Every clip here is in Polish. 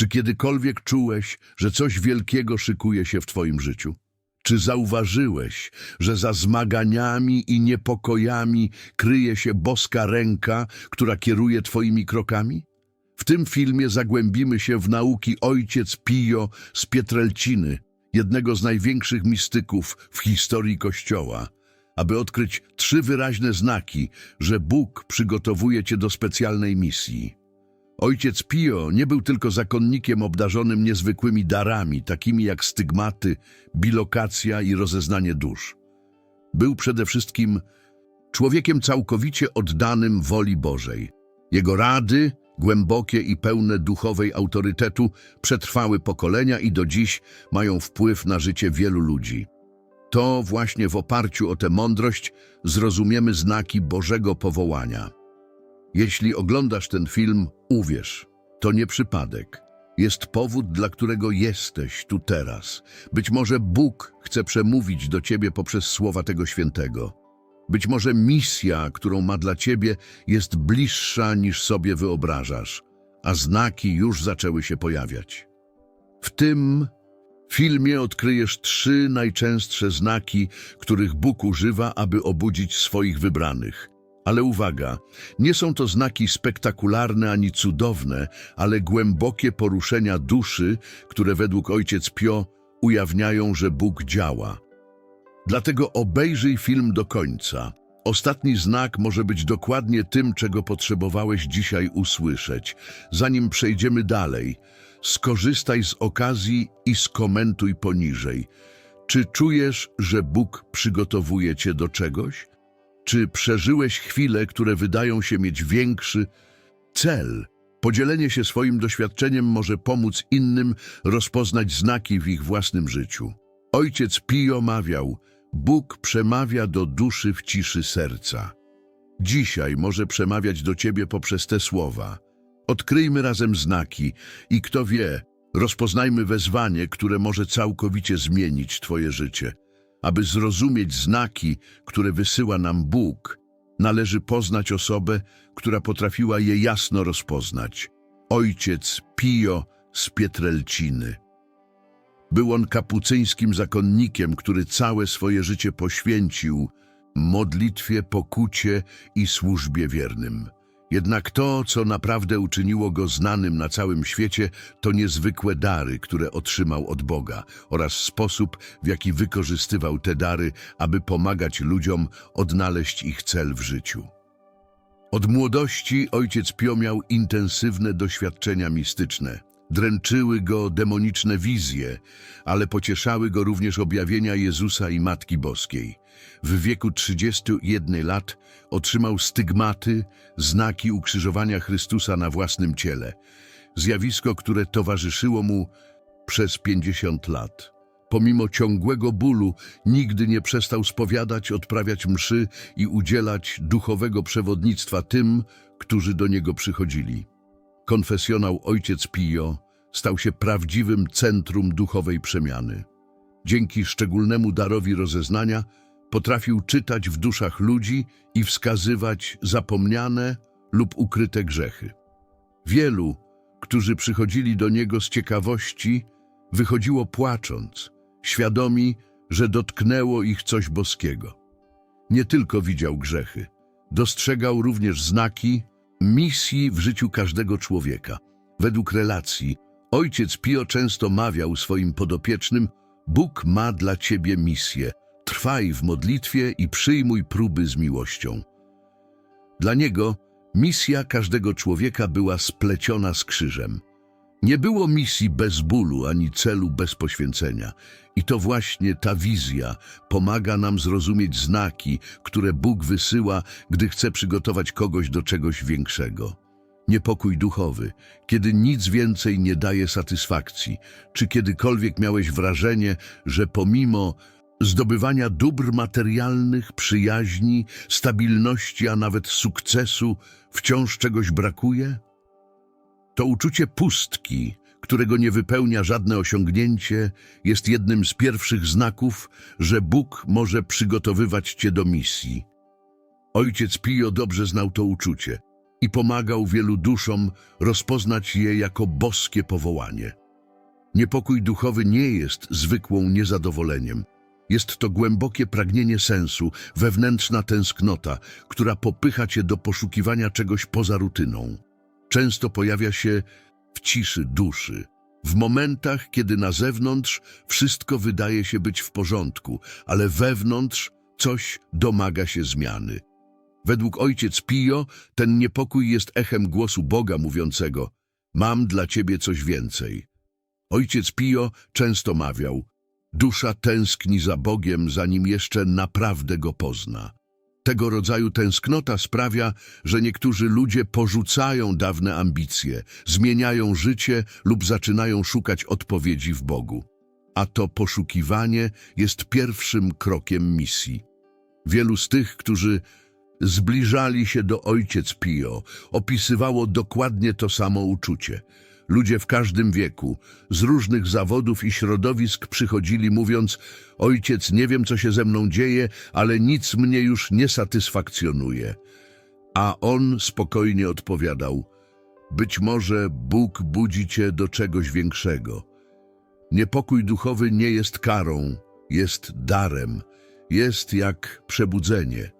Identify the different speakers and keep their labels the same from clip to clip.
Speaker 1: Czy kiedykolwiek czułeś, że coś wielkiego szykuje się w Twoim życiu? Czy zauważyłeś, że za zmaganiami i niepokojami kryje się boska ręka, która kieruje Twoimi krokami? W tym filmie zagłębimy się w nauki ojciec Pio z Pietrelciny, jednego z największych mistyków w historii Kościoła, aby odkryć trzy wyraźne znaki, że Bóg przygotowuje Cię do specjalnej misji. Ojciec Pio nie był tylko zakonnikiem obdarzonym niezwykłymi darami, takimi jak stygmaty, bilokacja i rozeznanie dusz. Był przede wszystkim człowiekiem całkowicie oddanym woli Bożej. Jego rady, głębokie i pełne duchowej autorytetu, przetrwały pokolenia i do dziś mają wpływ na życie wielu ludzi. To właśnie w oparciu o tę mądrość zrozumiemy znaki Bożego powołania. Jeśli oglądasz ten film, uwierz, to nie przypadek. Jest powód, dla którego jesteś tu teraz. Być może Bóg chce przemówić do ciebie poprzez słowa tego świętego. Być może misja, którą ma dla ciebie, jest bliższa niż sobie wyobrażasz, a znaki już zaczęły się pojawiać. W tym filmie odkryjesz trzy najczęstsze znaki, których Bóg używa, aby obudzić swoich wybranych. Ale uwaga, nie są to znaki spektakularne ani cudowne, ale głębokie poruszenia duszy, które według ojciec Pio ujawniają, że Bóg działa. Dlatego obejrzyj film do końca. Ostatni znak może być dokładnie tym, czego potrzebowałeś dzisiaj usłyszeć. Zanim przejdziemy dalej, skorzystaj z okazji i skomentuj poniżej. Czy czujesz, że Bóg przygotowuje cię do czegoś? Czy przeżyłeś chwile, które wydają się mieć większy cel? Podzielenie się swoim doświadczeniem może pomóc innym rozpoznać znaki w ich własnym życiu. Ojciec Pio mawiał, Bóg przemawia do duszy w ciszy serca. Dzisiaj może przemawiać do ciebie poprzez te słowa. Odkryjmy razem znaki i kto wie, rozpoznajmy wezwanie, które może całkowicie zmienić twoje życie. Aby zrozumieć znaki, które wysyła nam Bóg, należy poznać osobę, która potrafiła je jasno rozpoznać. Ojciec Pio z Pietrelciny. Był on kapucyńskim zakonnikiem, który całe swoje życie poświęcił modlitwie, pokucie i służbie wiernym. Jednak to, co naprawdę uczyniło go znanym na całym świecie, to niezwykłe dary, które otrzymał od Boga oraz sposób, w jaki wykorzystywał te dary, aby pomagać ludziom odnaleźć ich cel w życiu. Od młodości ojciec Pio miał intensywne doświadczenia mistyczne. Dręczyły go demoniczne wizje, ale pocieszały go również objawienia Jezusa i Matki Boskiej. W wieku 31 lat otrzymał stygmaty, znaki ukrzyżowania Chrystusa na własnym ciele. Zjawisko, które towarzyszyło mu przez 50 lat. Pomimo ciągłego bólu, nigdy nie przestał spowiadać, odprawiać mszy i udzielać duchowego przewodnictwa tym, którzy do niego przychodzili. Konfesjonał Ojciec Pio stał się prawdziwym centrum duchowej przemiany. Dzięki szczególnemu darowi rozeznania potrafił czytać w duszach ludzi i wskazywać zapomniane lub ukryte grzechy. Wielu, którzy przychodzili do niego z ciekawości, wychodziło płacząc, świadomi, że dotknęło ich coś boskiego. Nie tylko widział grzechy, dostrzegał również znaki misji w życiu każdego człowieka. Według relacji, ojciec Pio często mawiał swoim podopiecznym: Bóg ma dla ciebie misję. Trwaj w modlitwie i przyjmuj próby z miłością. Dla niego misja każdego człowieka była spleciona z krzyżem. Nie było misji bez bólu ani celu bez poświęcenia. I to właśnie ta wizja pomaga nam zrozumieć znaki, które Bóg wysyła, gdy chce przygotować kogoś do czegoś większego. Niepokój duchowy, kiedy nic więcej nie daje satysfakcji. Czy kiedykolwiek miałeś wrażenie, że pomimo zdobywania dóbr materialnych, przyjaźni, stabilności, a nawet sukcesu, wciąż czegoś brakuje? To uczucie pustki, którego nie wypełnia żadne osiągnięcie, jest jednym z pierwszych znaków, że Bóg może przygotowywać cię do misji. Ojciec Pio dobrze znał to uczucie. i pomagał wielu duszom rozpoznać je jako boskie powołanie. Niepokój duchowy nie jest zwykłą niezadowoleniem. Jest to głębokie pragnienie sensu, wewnętrzna tęsknota, która popycha cię do poszukiwania czegoś poza rutyną. Często pojawia się w ciszy duszy, w momentach, kiedy na zewnątrz wszystko wydaje się być w porządku, ale wewnątrz coś domaga się zmiany. Według ojciec Pio ten niepokój jest echem głosu Boga mówiącego Mam dla ciebie coś więcej. Ojciec Pio często mawiał Dusza tęskni za Bogiem, zanim jeszcze naprawdę Go pozna. Tego rodzaju tęsknota sprawia, że niektórzy ludzie porzucają dawne ambicje, zmieniają życie lub zaczynają szukać odpowiedzi w Bogu. A to poszukiwanie jest pierwszym krokiem misji. Wielu z tych, którzy zbliżali się do Ojciec Pio, opisywało dokładnie to samo uczucie. Ludzie w każdym wieku, z różnych zawodów i środowisk przychodzili mówiąc Ojciec, nie wiem co się ze mną dzieje, ale nic mnie już nie satysfakcjonuje. A on spokojnie odpowiadał Być może Bóg budzi cię do czegoś większego. Niepokój duchowy nie jest karą, jest darem, jest jak przebudzenie.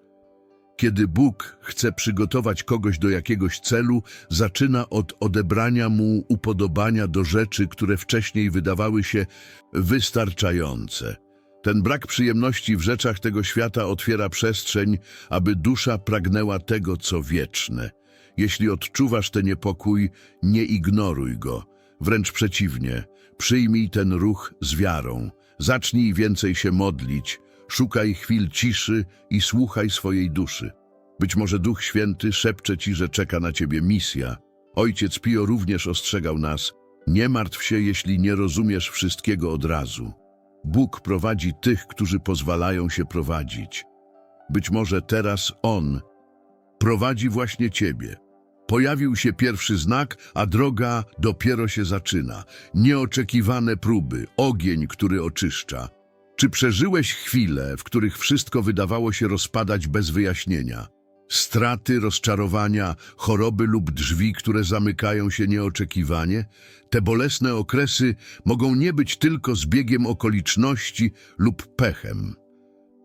Speaker 1: Kiedy Bóg chce przygotować kogoś do jakiegoś celu, zaczyna od odebrania mu upodobania do rzeczy, które wcześniej wydawały się wystarczające. Ten brak przyjemności w rzeczach tego świata otwiera przestrzeń, aby dusza pragnęła tego, co wieczne. Jeśli odczuwasz ten niepokój, nie ignoruj go. Wręcz przeciwnie, przyjmij ten ruch z wiarą. Zacznij więcej się modlić, szukaj chwil ciszy i słuchaj swojej duszy. Być może Duch Święty szepcze ci, że czeka na ciebie misja. Ojciec Pio również ostrzegał nas, nie martw się, jeśli nie rozumiesz wszystkiego od razu. Bóg prowadzi tych, którzy pozwalają się prowadzić. Być może teraz On prowadzi właśnie ciebie. Pojawił się pierwszy znak, a droga dopiero się zaczyna. Nieoczekiwane próby, ogień, który oczyszcza. Czy przeżyłeś chwile, w których wszystko wydawało się rozpadać bez wyjaśnienia? Straty, rozczarowania, choroby lub drzwi, które zamykają się nieoczekiwanie? Te bolesne okresy mogą nie być tylko zbiegiem okoliczności lub pechem.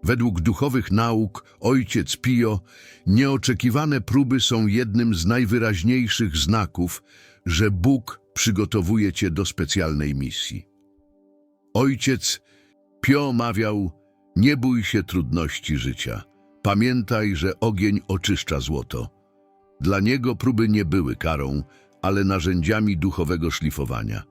Speaker 1: Według duchowych nauk ojciec Pio, nieoczekiwane próby są jednym z najwyraźniejszych znaków, że Bóg przygotowuje cię do specjalnej misji. Ojciec Pio mawiał, nie bój się trudności życia. Pamiętaj, że ogień oczyszcza złoto. Dla niego próby nie były karą, ale narzędziami duchowego szlifowania.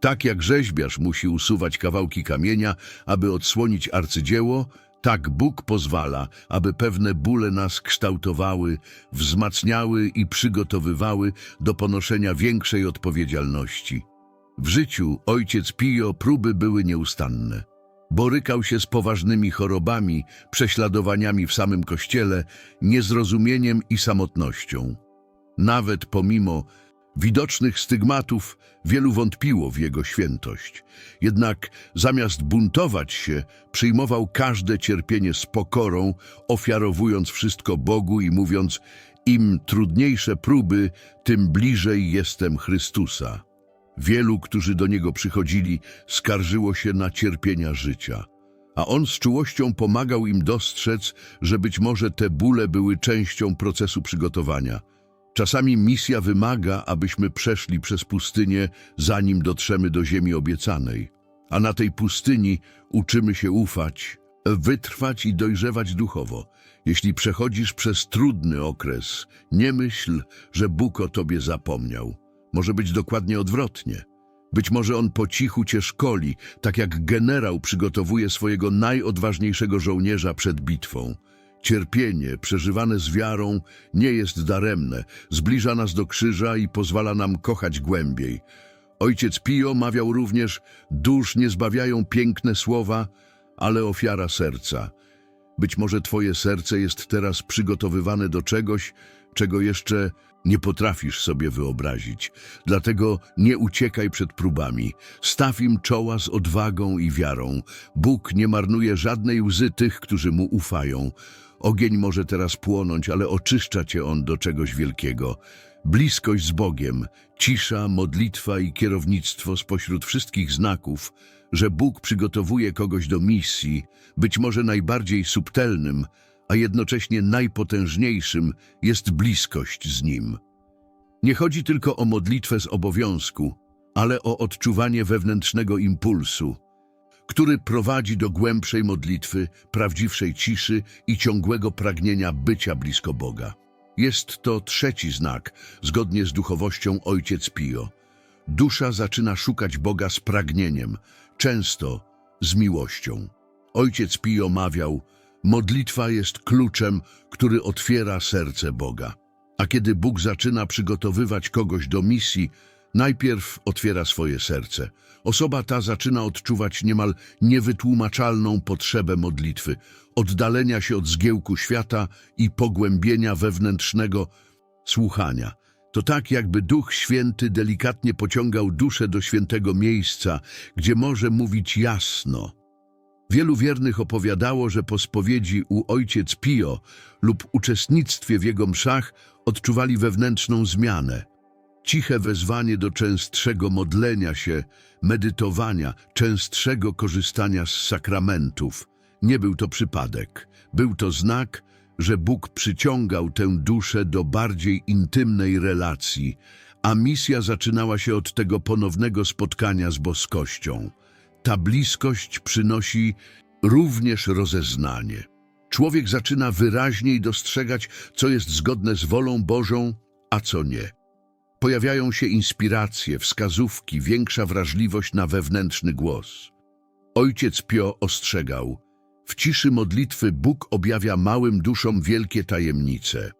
Speaker 1: Tak jak rzeźbiarz musi usuwać kawałki kamienia, aby odsłonić arcydzieło, tak Bóg pozwala, aby pewne bóle nas kształtowały, wzmacniały i przygotowywały do ponoszenia większej odpowiedzialności. W życiu ojciec Pio próby były nieustanne. Borykał się z poważnymi chorobami, prześladowaniami w samym kościele, niezrozumieniem i samotnością. Nawet pomimo widocznych stygmatów, wielu wątpiło w jego świętość. Jednak zamiast buntować się, przyjmował każde cierpienie z pokorą, ofiarowując wszystko Bogu i mówiąc im trudniejsze próby, tym bliżej jestem Chrystusa. Wielu, którzy do niego przychodzili, skarżyło się na cierpienia życia, a on z czułością pomagał im dostrzec, że być może te bóle były częścią procesu przygotowania. Czasami misja wymaga, abyśmy przeszli przez pustynię, zanim dotrzemy do ziemi obiecanej. A na tej pustyni uczymy się ufać, wytrwać i dojrzewać duchowo. Jeśli przechodzisz przez trudny okres, nie myśl, że Bóg o tobie zapomniał. Może być dokładnie odwrotnie. Być może on po cichu cię szkoli, tak jak generał przygotowuje swojego najodważniejszego żołnierza przed bitwą. Cierpienie, przeżywane z wiarą, nie jest daremne, zbliża nas do krzyża i pozwala nam kochać głębiej. Ojciec Pio mawiał również, dusz nie zbawiają piękne słowa, ale ofiara serca. Być może twoje serce jest teraz przygotowywane do czegoś, czego jeszcze nie potrafisz sobie wyobrazić. Dlatego nie uciekaj przed próbami. Staw im czoła z odwagą i wiarą. Bóg nie marnuje żadnej łzy tych, którzy Mu ufają. Ogień może teraz płonąć, ale oczyszcza cię on do czegoś wielkiego. Bliskość z Bogiem, cisza, modlitwa i kierownictwo spośród wszystkich znaków, że Bóg przygotowuje kogoś do misji, być może najbardziej subtelnym, a jednocześnie najpotężniejszym jest bliskość z Nim. Nie chodzi tylko o modlitwę z obowiązku, ale o odczuwanie wewnętrznego impulsu, który prowadzi do głębszej modlitwy, prawdziwszej ciszy i ciągłego pragnienia bycia blisko Boga. Jest to trzeci znak, zgodnie z duchowością Ojciec Pio. Dusza zaczyna szukać Boga z pragnieniem, często z miłością. Ojciec Pio mawiał, modlitwa jest kluczem, który otwiera serce Boga. A kiedy Bóg zaczyna przygotowywać kogoś do misji, najpierw otwiera swoje serce. Osoba ta zaczyna odczuwać niemal niewytłumaczalną potrzebę modlitwy, oddalenia się od zgiełku świata i pogłębienia wewnętrznego słuchania. To tak, jakby Duch Święty delikatnie pociągał duszę do świętego miejsca, gdzie może mówić jasno. Wielu wiernych opowiadało, że po spowiedzi u ojciec Pio lub uczestnictwie w jego mszach odczuwali wewnętrzną zmianę. Ciche wezwanie do częstszego modlenia się, medytowania, częstszego korzystania z sakramentów. Nie był to przypadek. Był to znak, że Bóg przyciągał tę duszę do bardziej intymnej relacji, a misja zaczynała się od tego ponownego spotkania z boskością. Ta bliskość przynosi również rozeznanie. Człowiek zaczyna wyraźniej dostrzegać, co jest zgodne z wolą Bożą, a co nie. Pojawiają się inspiracje, wskazówki, większa wrażliwość na wewnętrzny głos. Ojciec Pio ostrzegał, w ciszy modlitwy Bóg objawia małym duszom wielkie tajemnice.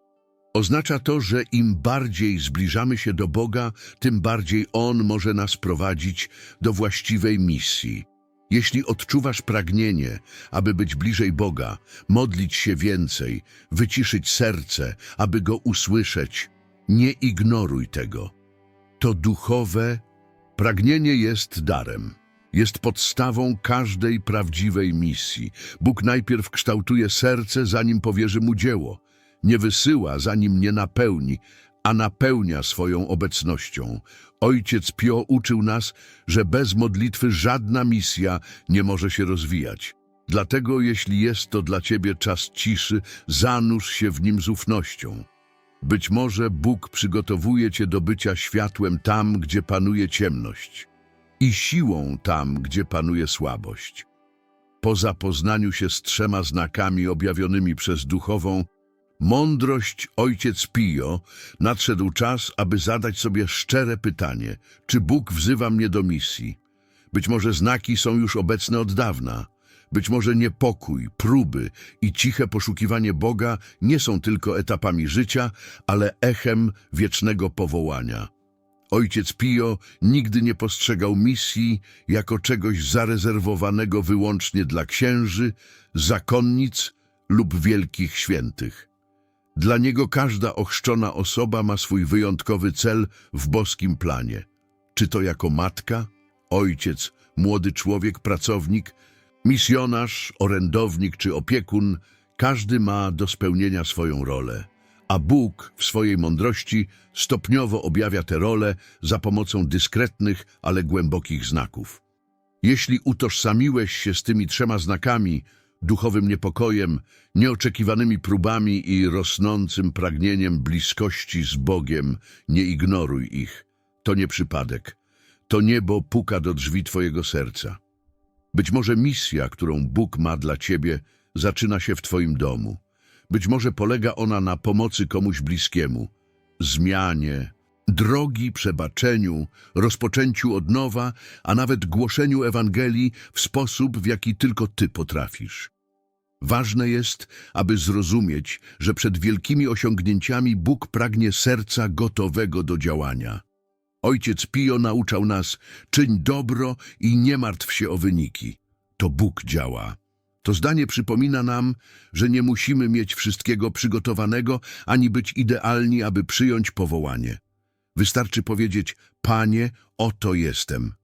Speaker 1: Oznacza to, że im bardziej zbliżamy się do Boga, tym bardziej On może nas prowadzić do właściwej misji. Jeśli odczuwasz pragnienie, aby być bliżej Boga, modlić się więcej, wyciszyć serce, aby Go usłyszeć, nie ignoruj tego. To duchowe pragnienie jest darem. Jest podstawą każdej prawdziwej misji. Bóg najpierw kształtuje serce, zanim powierzy mu dzieło. Nie wysyła, zanim nie napełni, a napełnia swoją obecnością. Ojciec Pio uczył nas, że bez modlitwy żadna misja nie może się rozwijać. Dlatego, jeśli jest to dla ciebie czas ciszy, zanurz się w nim z ufnością. Być może Bóg przygotowuje cię do bycia światłem tam, gdzie panuje ciemność i siłą tam, gdzie panuje słabość. Po zapoznaniu się z trzema znakami objawionymi przez duchową mądrość Ojciec Pio, nadszedł czas, aby zadać sobie szczere pytanie, czy Bóg wzywa mnie do misji. Być może znaki są już obecne od dawna. Być może niepokój, próby i ciche poszukiwanie Boga nie są tylko etapami życia, ale echem wiecznego powołania. Ojciec Pio nigdy nie postrzegał misji jako czegoś zarezerwowanego wyłącznie dla księży, zakonnic lub wielkich świętych. Dla niego każda ochrzczona osoba ma swój wyjątkowy cel w boskim planie. Czy to jako matka, ojciec, młody człowiek, pracownik, misjonarz, orędownik czy opiekun, każdy ma do spełnienia swoją rolę. A Bóg w swojej mądrości stopniowo objawia te role za pomocą dyskretnych, ale głębokich znaków. Jeśli utożsamiłeś się z tymi trzema znakami, duchowym niepokojem, nieoczekiwanymi próbami i rosnącym pragnieniem bliskości z Bogiem, nie ignoruj ich. To nie przypadek. To niebo puka do drzwi twojego serca. Być może misja, którą Bóg ma dla ciebie, zaczyna się w twoim domu. Być może polega ona na pomocy komuś bliskiemu, zmianie, drogi przebaczeniu, rozpoczęciu od nowa, a nawet głoszeniu Ewangelii w sposób, w jaki tylko Ty potrafisz. Ważne jest, aby zrozumieć, że przed wielkimi osiągnięciami Bóg pragnie serca gotowego do działania. Ojciec Pio nauczał nas, czyń dobro i nie martw się o wyniki. To Bóg działa. To zdanie przypomina nam, że nie musimy mieć wszystkiego przygotowanego, ani być idealni, aby przyjąć powołanie. Wystarczy powiedzieć, Panie, oto jestem.